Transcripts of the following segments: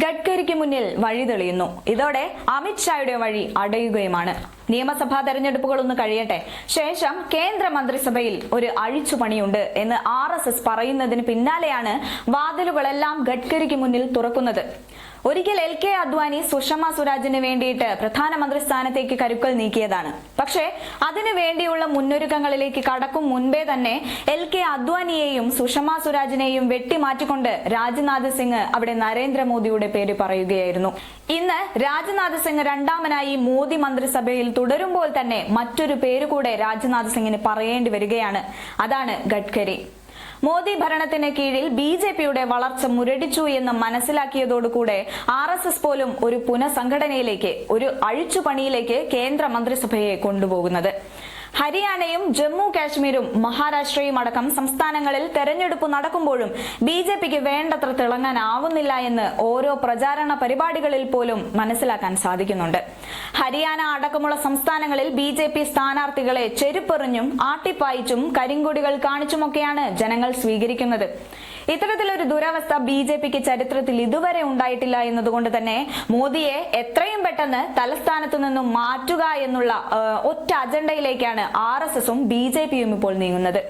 ഗഡ്കരിക്ക് മുന്നിൽ വഴി തെളിയുന്നു. ഇതോടെ അമിത്ഷായുടെ വഴി അടയുകയുമാണ്. നിയമസഭാ തെരഞ്ഞെടുപ്പുകളൊന്ന് കഴിയട്ടെ. ശേഷം കേന്ദ്ര മന്ത്രിസഭയിൽ ഒരു അഴിച്ചുപണിയുണ്ട് എന്ന് ആർ എസ് എസ് പറയുന്നതിന് പിന്നാലെയാണ് വാതിലുകളെല്ലാം ഗഡ്കരിക്ക് മുന്നിൽ തുറക്കുന്നത്. ഒരിക്കൽ എൽ കെ അദ്വാനി സുഷമ സ്വരാജിന് വേണ്ടിയിട്ട് പ്രധാനമന്ത്രി സ്ഥാനത്തേക്ക് കരുക്കൾ നീക്കിയതാണ്. പക്ഷേ അതിനു വേണ്ടിയുള്ള മുന്നൊരുക്കങ്ങളിലേക്ക് കടക്കും മുൻപേ തന്നെ എൽ കെ അദ്വാനിയെയും സുഷമ സ്വരാജിനെയും വെട്ടിമാറ്റിക്കൊണ്ട് രാജ്നാഥ് സിംഗ് അവിടെ നരേന്ദ്രമോദിയുടെ പേര് പറയുകയായിരുന്നു. ഇന്ന് രാജ്നാഥ് സിംഗ് രണ്ടാമനായി മോദി മന്ത്രിസഭയിൽ തുടരുമ്പോൾ തന്നെ മറ്റൊരു പേര് കൂടെ രാജ്നാഥ് സിംഗിന് പറയേണ്ടി വരികയാണ്. അതാണ് ഗഡ്കരി. മോദി ഭരണത്തിന് കീഴിൽ ബി ജെ പിയുടെ വളർച്ച മുരടിച്ചു എന്ന് മനസ്സിലാക്കിയതോടുകൂടെ ആർ എസ് എസ് പോലും ഒരു പുനഃസംഘടനയിലേക്ക് ഒരു അഴിച്ചുപണിയിലേക്ക് കേന്ദ്ര മന്ത്രിസഭയെ കൊണ്ടുപോകുന്നത്. ഹരിയാനയും ജമ്മു കാശ്മീരും മഹാരാഷ്ട്രയും അടക്കം സംസ്ഥാനങ്ങളിൽ തെരഞ്ഞെടുപ്പ് നടക്കുമ്പോഴും ബി ജെ പിക്ക് വേണ്ടത്ര തിളങ്ങാനാവുന്നില്ല എന്ന് ഓരോ പ്രചാരണ പരിപാടികളിൽ പോലും മനസ്സിലാക്കാൻ സാധിക്കുന്നുണ്ട്. ഹരിയാന അടക്കമുള്ള സംസ്ഥാനങ്ങളിൽ ബി ജെ പി സ്ഥാനാർത്ഥികളെ ചെരുപ്പെറിഞ്ഞും ആട്ടിപ്പായിച്ചും കരിങ്കൊടികൾ കാണിച്ചുമൊക്കെയാണ് ജനങ്ങൾ സ്വീകരിക്കുന്നത്. ഇത്തരത്തിലൊരു ദുരവസ്ഥ ബി ജെ പിക്ക് ചരിത്രത്തിൽ ഇതുവരെ ഉണ്ടായിട്ടില്ല എന്നതുകൊണ്ട് തന്നെ മോദിയെ എത്രയും പെട്ടെന്ന് തലസ്ഥാനത്തു നിന്നും മാറ്റുക എന്നുള്ള ഒറ്റ അജണ്ടയിലേക്കാണ് ആർ എസ് എസും ബി ജെ പിയും ഇപ്പോൾ നീങ്ങുന്നത്.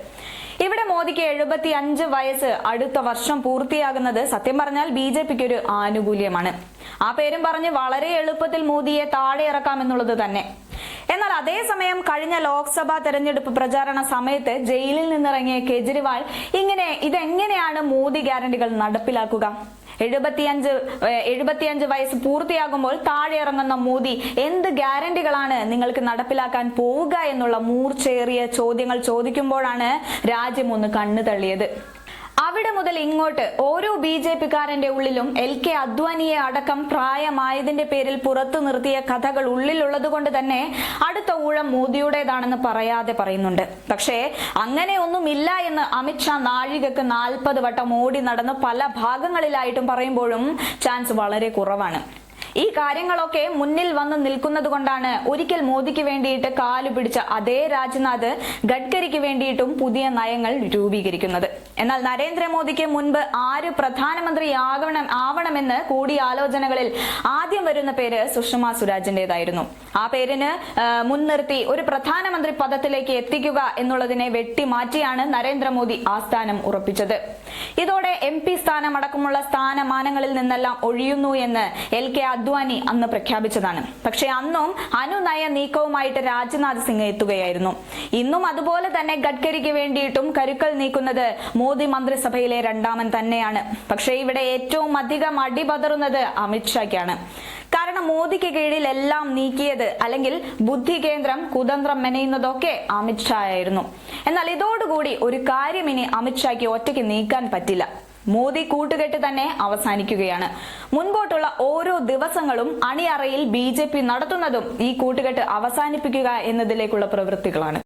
ഇവിടെ മോദിക്ക് എഴുപത്തി അഞ്ച് വയസ്സ് അടുത്ത വർഷം പൂർത്തിയാകുന്നത് സത്യം പറഞ്ഞാൽ ബി ജെ പിക്ക് ഒരു ആനുകൂല്യമാണ്. ആ പേരും പറഞ്ഞ് വളരെ എളുപ്പത്തിൽ മോദിയെ താഴെ ഇറക്കാം ഇറക്കാമെന്നുള്ളത് തന്നെ. എന്നാൽ അതേസമയം കഴിഞ്ഞ ലോക്സഭാ തെരഞ്ഞെടുപ്പ് പ്രചാരണ സമയത്ത് ജയിലിൽ നിന്നിറങ്ങിയ കെജ്രിവാൾ ഇങ്ങനെ ഇതെങ്ങനെയാണ് മോദി ഗ്യാരണ്ടികൾ നടപ്പിലാക്കുക? എഴുപത്തിയഞ്ച് എഴുപത്തിയഞ്ച് വയസ്സ് പൂർത്തിയാകുമ്പോൾ താഴെ ഇറങ്ങുന്ന മോദി എന്ത് ഗ്യാരണ്ടികളാണ് നിങ്ങൾക്ക് നടപ്പിലാക്കാൻ പോവുക എന്നുള്ള മൂർച്ചേറിയ ചോദ്യങ്ങൾ ചോദിക്കുമ്പോഴാണ് രാജ്യം ഒന്ന് കണ്ണു തള്ളിയത് അവിടെ മുതൽ ഇങ്ങോട്ട് ഓരോ ബി ജെ പിക്കാരന്റെ ഉള്ളിലും എൽ കെ അദ്വാനിയെ അടക്കം പ്രായമായതിന്റെ പേരിൽ പുറത്തു നിർത്തിയ കഥകൾ ഉള്ളിലുള്ളത് കൊണ്ട് തന്നെ അടുത്ത ഊഴം മോദിയുടേതാണെന്ന് പറയാതെ പറയുന്നുണ്ട്. പക്ഷേ അങ്ങനെ ഒന്നുമില്ല എന്ന് അമിത്ഷാ നാഴികക്ക് നാൽപ്പത് വട്ടം ഓടി നടന്ന് പല ഭാഗങ്ങളിലായിട്ടും പറയുമ്പോഴും ചാൻസ് വളരെ കുറവാണ്. ഈ കാര്യങ്ങളൊക്കെ മുന്നിൽ വന്ന് നിൽക്കുന്നത് കൊണ്ടാണ് ഒരിക്കൽ മോദിക്ക് വേണ്ടിയിട്ട് കാലു പിടിച്ച അതേ രാജ്നാഥ് ഗഡ്കരിക്ക് വേണ്ടിയിട്ടും പുതിയ നയങ്ങൾ രൂപീകരിക്കുന്നത്. എന്നാൽ നരേന്ദ്രമോദിക്ക് മുൻപ് ആര് പ്രധാനമന്ത്രിയാകണം ആവണമെന്ന് കൂടിയാലോചനകളിൽ ആദ്യം വരുന്ന പേര് സുഷമ സ്വരാജിന്റേതായിരുന്നു. ആ പേരിന് മുൻനിർത്തി ഒരു പ്രധാനമന്ത്രി പദത്തിലേക്ക് എത്തിക്കുക എന്നുള്ളതിനെ വെട്ടിമാറ്റിയാണ് നരേന്ദ്രമോദി ആ സ്ഥാനം ഉറപ്പിച്ചത്. ഇതോടെ എം പി സ്ഥാനം അടക്കമുള്ള സ്ഥാനമാനങ്ങളിൽ നിന്നെല്ലാം ഒഴിയുന്നു എന്ന് എൽ കെ അദ്വാനി അന്ന് പ്രഖ്യാപിച്ചതാണ്. പക്ഷേ അന്നും അനുനയ നീക്കവുമായിട്ട് രാജ്നാഥ് സിംഗ് എത്തുകയായിരുന്നു. ഇന്നും അതുപോലെ തന്നെ ഗഡ്കരിക്ക് വേണ്ടിയിട്ടും കരുക്കൾ നീക്കുന്നത് മോദി മന്ത്രിസഭയിലെ രണ്ടാമൻ തന്നെയാണ്. പക്ഷേ ഇവിടെ ഏറ്റവും അധികം അടിപതറുന്നത് അമിത്ഷായ്ക്കാണ് കാരണം മോദിക്ക് കീഴിൽ എല്ലാം നീക്കിയത് അല്ലെങ്കിൽ ബുദ്ധി കേന്ദ്രം കുതന്ത്രം മെനയുന്നതൊക്കെ അമിത്ഷാ ആയിരുന്നു. എന്നാൽ ഇതോടുകൂടി ഒരു കാര്യം ഇനി അമിത്ഷായ്ക്ക് ഒറ്റയ്ക്ക് നീക്കാൻ പറ്റില്ല. മോദി കൂട്ടുകെട്ട് തന്നെ അവസാനിക്കുകയാണ്. മുൻപോട്ടുള്ള ഓരോ ദിവസങ്ങളും അണിയറയിൽ ബി നടത്തുന്നതും ഈ കൂട്ടുകെട്ട് അവസാനിപ്പിക്കുക എന്നതിലേക്കുള്ള പ്രവൃത്തികളാണ്.